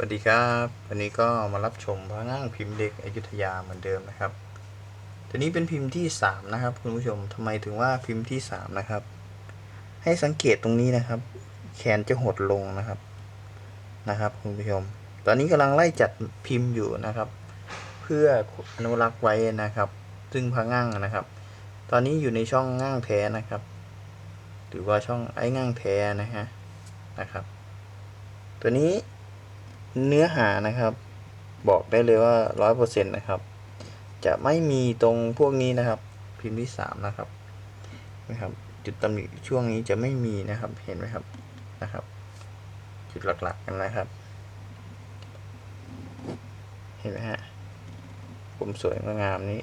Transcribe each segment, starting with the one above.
สวัสดีครับวันนี้ก็มารับชมพระง่างพิมพ์เด็กอยุธยาเหมือนเดิมนะครับตัวนี้เป็นพิมพ์ที่สามนะครับ คุณผู้ชมทำไมถึงว่าพิมพ์ที่สามนะครับ ให้สังเกตตรงนี้นะครับ แขนจะหดลงนะครับนะครับ คุณผู้ชม ตอนนี้กำลังไล่จัดพิมพ์อยู่นะครับ เพื่ออนุรักษ์ไว้นะครับ ซึ่งพระง่างนะครับ ตอนนี้อยู่ในช่องง่างแท้นะครับ หรือว่าช่องไอ้ง่างแท้นะฮะนะครับ ตัวนี้ เนื้อหานะครับ บอกได้เลยว่าร้อยเปอร์เซ็นต์นะครับ จะไม่มีตรงพวกนี้นะครับ พิมพ์ที่สามนะครับนะครับ จุดตำหนิช่วงนี้จะไม่มีนะครับเห็นไหมครับนะครับ จุดหลักๆกันนะครับ เห็นไหมฮะผมสวยงามนี้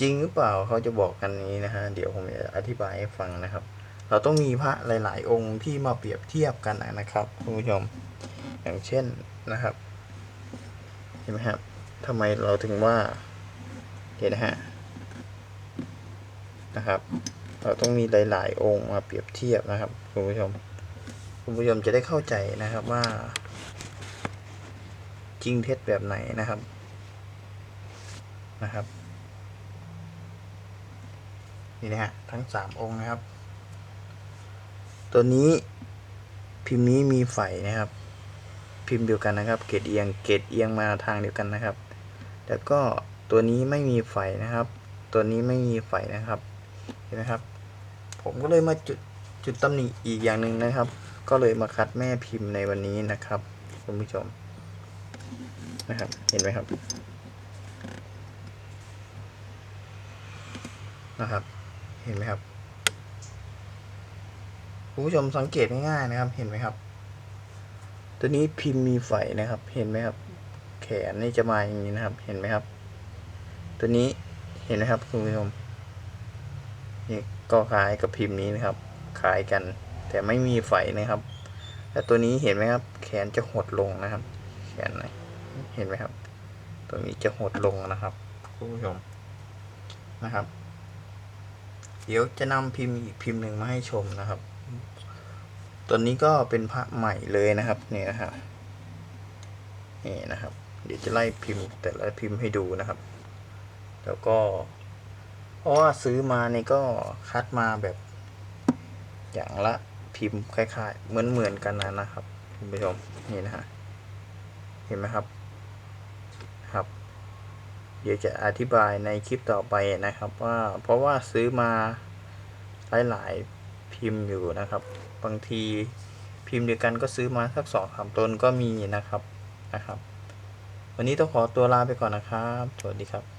จริงหรือเปล่าเขาจะบอกกันนี้นะฮะเดี๋ยวผมจะอธิบายให้ฟังนะครับ เราต้องมีพระหลาย ๆ องค์ที่มาเปรียบเทียบกันนะครับคุณผู้ชม อย่างเช่นนะครับ เห็นไหมครับทำไมเราถึงว่าเห็นนะฮะนะครับ เราต้องมีหลาย ๆ องค์มาเปรียบเทียบนะครับคุณผู้ชมคุณผู้ชมจะได้เข้าใจนะครับว่า จริงเท็จแบบไหนนะครับนะครับนี่นะฮะทั้งสามองค์นะครับ ตัวนี้พิมพ์นี้มีไฟนะครับ พิมพ์เดียวกันนะครับ เกรดเอียงเกรดเอียงมาทางเดียวกันนะครับ แล้วก็ตัวนี้ไม่มีไฟนะครับ ตัวนี้ไม่มีไฟนะครับ เห็นไหมครับ ผมก็เลยมาจุดจุดตำหนิอีกอย่างหนึ่งนะครับ ก็เลยมาคัดแม่พิมพ์ในวันนี้นะครับคุณผู้ชมนะครับ เห็นไหมครับนะครับ เห็นไหมครับคุณผู้ชมสังเกตง่ายๆนะครับ เห็นไหมครับ ตัวนี้พิมพ์มีไฟนะครับ เห็นไหมครับ แขนนี่จะมาอย่างนี้นะครับ เห็นไหมครับ ตัวนี้เห็นไหมครับคุณผู้ชมนี่ก็คล้ายกับพิมพ์นี้นะครับคล้ายกัน แต่ไม่มีไฟนะครับแต่ตัวนี้เห็นไหมครับ แขนจะหดลงนะครับ แขนหนเห็นไหมครับ ตัวนี้จะหดลงนะครับคุณผู้ชมนะครับ เดี๋ยวจะนำพิมพ์อีกพิมพ์หนึ่งมาให้ชมนะครับ ตัวนี้ก็เป็นพระใหม่เลยนะครับนี่นะครับนี่นะครับ เดี๋ยวจะไล่พิมพ์แต่ละพิมพ์ให้ดูนะครับ แล้วก็เพราะว่าซื้อมานี่ก็คัดมาแบบ อย่างละพิมพ์คล้ายๆ เหมือนเหมือนกันนะนะครับคุณผู้ชมนี่นะฮะเห็นไหมครับครับ เดี๋ยวจะอธิบายในคลิปต่อไปนะครับว่าเพราะว่าซื้อมาหลายๆพิมพ์อยู่นะครับ บางทีพิมพ์เดียวกันก็ซื้อมาสักสองสามต้นก็มีนะครับนะครับ วันนี้ต้องขอตัวลาไปก่อนนะครับ สวัสดีครับ